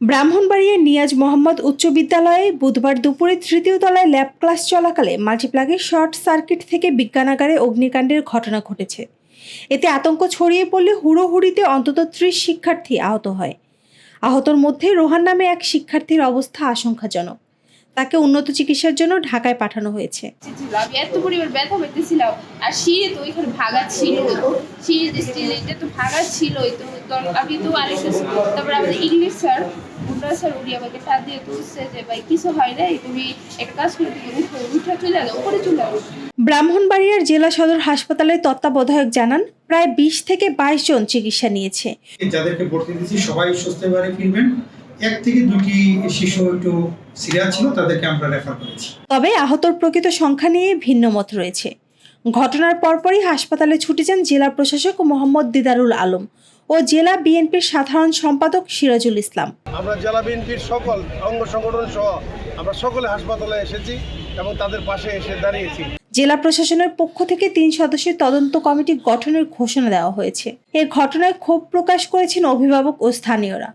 ব্রাহ্মণবাড়িয়ার নিয়াজ মোহাম্মদ উচ্চ বিদ্যালয়ে বুধবার দুপুরে তৃতীয় তলায় ল্যাব ক্লাস চলাকালে মাল্টিপ্লাগের শর্ট সার্কিট থেকে বিজ্ঞানাগারে অগ্নিকাণ্ডের ঘটনা ঘটেছে। এতে আতঙ্ক ছড়িয়ে পড়লে হুড়োহুড়িতে অন্তত ত্রিশ শিক্ষার্থী আহত হয়। আহতর মধ্যে রোহান নামে এক শিক্ষার্থীর অবস্থা আশঙ্কাজনক। তাকে উন্নত চিকিৎসার জন্য ঢাকায় পাঠানো হয়েছে। আমি এত পরিমাণ ব্যথা আর সিঁড়ি তো ওইখানে ভাগা ছিল। সিঁড়ি তো ভাগা ছিলই তো আমি তো আরেকটা তারপরে আমাদের ইংলিশ স্যার স্যার উনি আমাকে টান দিয়ে তুলছে যে ভাই কিছু হয় নাই? তুমি এক কাজ করে তুমি উঠো উঠে চলে যাও উপরে চলে যাও। ব্রাহ্মণবাড়িয়ার জেলা সদর হাসপাতালের তত্ত্বাবধায়ক জানান প্রায় বিশ থেকে বাইশ জন চিকিৎসা নিয়েছে। যাদেরকে ভর্তি দিয়েছি সবাই সুস্থভাবে ফিরবেন। এক থেকে দুটি শিশু একটু সিরিয়াস ছিল তাদেরকে আমরা রেফার করেছি। তবে আহতর প্রকৃত সংখ্যা নিয়ে ভিন্ন মত রয়েছে। ঘটনার পরপরই হাসপাতালে ছুটে যান জেলা প্রশাসক মোহাম্মদ দিদারুল আলম ও জেলা বিএনপির সাধারণ সম্পাদক সিরাজুল ইসলাম। আমরা জেলা বিএনপির সকল অঙ্গ সংগঠন সহ আমরা সকলে হাসপাতালে এসেছি এবং তাদের পাশে এসে দাঁড়িয়েছি। জেলা প্রশাসনের পক্ষ থেকে তিন সদস্যের তদন্ত কমিটি গঠনের ঘোষণা দেওয়া হয়েছে। এ ঘটনায় ক্ষোভ প্রকাশ করেছেন অভিভাবক ও স্থানীয়রা।